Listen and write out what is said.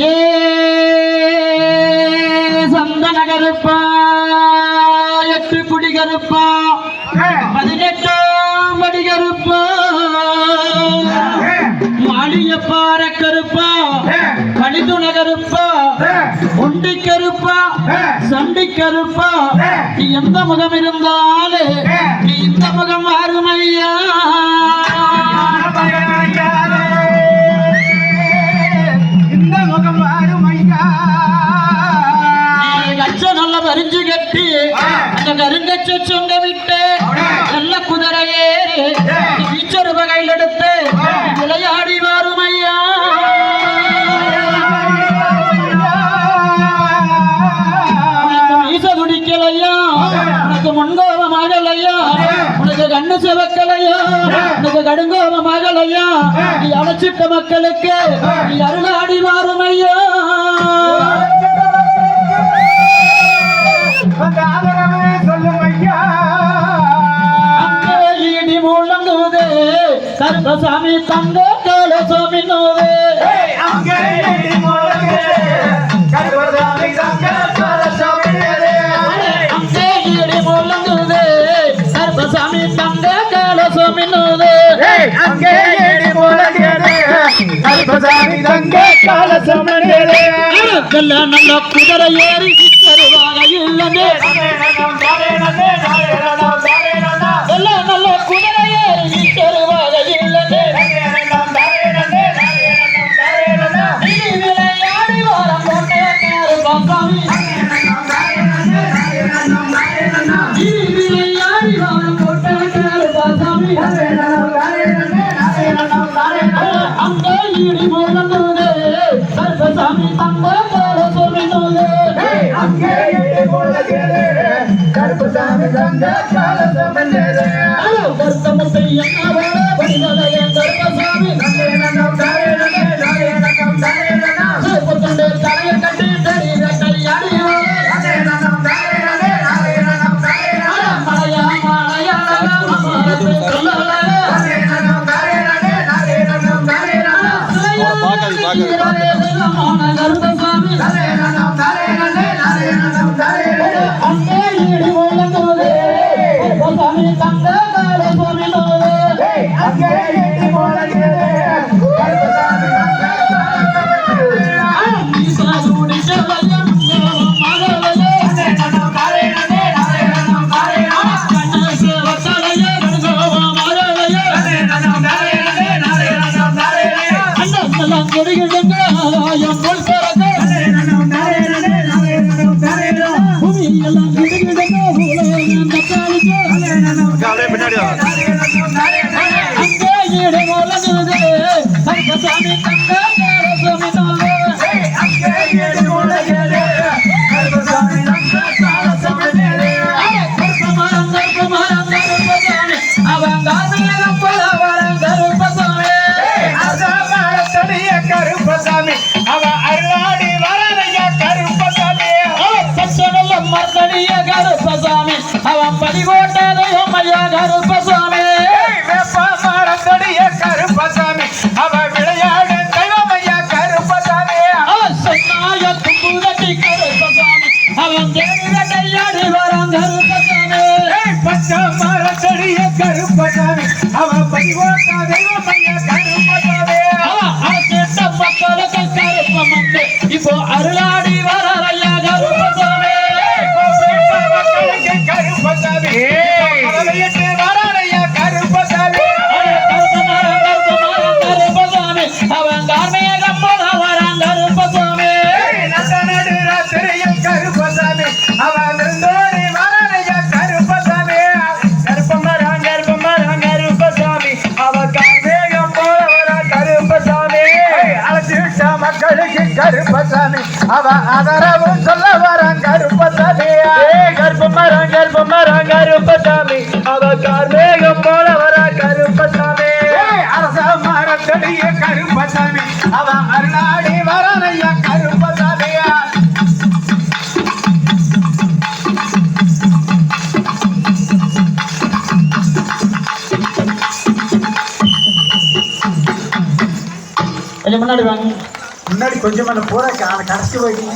ஏ சந்தன கருப்பா எட்டு குடி கருப்பா பதினெட்டாம் படி கருப்பா மாளிய பாற கருப்பா கணிதுண கருப்பா உண்டி கருப்பா சண்டி கருப்பா நீ எந்த முகம் இருந்தாலே நீ இந்த முகம் மாறுமையா கச்ச நல்ல வரிஞ்சு கட்டி அந்த கருங்கச்ச சொங்க விட்டு நல்ல குதிரை ஏறி வீச்சொரு வகையில் எடுத்து விளையாடி வரும் ஐயா மீச துடிக்கலையா? உனக்கு முன்கோபம் ஆகலையா உனக்கு கண்ணு சிவக்கலையா? உனக்கு கடுங்கோபம் ஆகலையா நீ அழைச்சிட்ட மக்களுக்கு நீ அருளாடி வரும் ஐயா தங்க கால நோவே முழங்குதே. கருப்பசாமி தங்க கால சுவாமி நோவே அங்கே. கருப்பசாமி தங்க. நல்ல நல்ல குதிரை ஏறி சித்தருவாக இல்லனே கருப்பசாமி தங்க கால சுவாமி நோவே கருப்பசாமி Hacia கருப்பசாமி தங்க அவன் தேடி கையாடி வரம் கருப்பசாமி பச்சை மரத்தடிய கருப்பசாமி அவன் பரிவோட்ட கருப்பசாமி. அவ ஆதரவு சொல்ல வர கருப்பசாமி. கருப்பமரம் கருப்பமரம் கருப்பசாமி. அவ கார்மேகம் போல வர கருப்பசாமி. அரச மரத்தடிய கருப்பசாமி. அவ அருளாடி கொஞ்சம் முன்னாடி வாங்க. முன்னாடி கொஞ்சம் மேல பூரா கடைசி போயிட்டீங்க.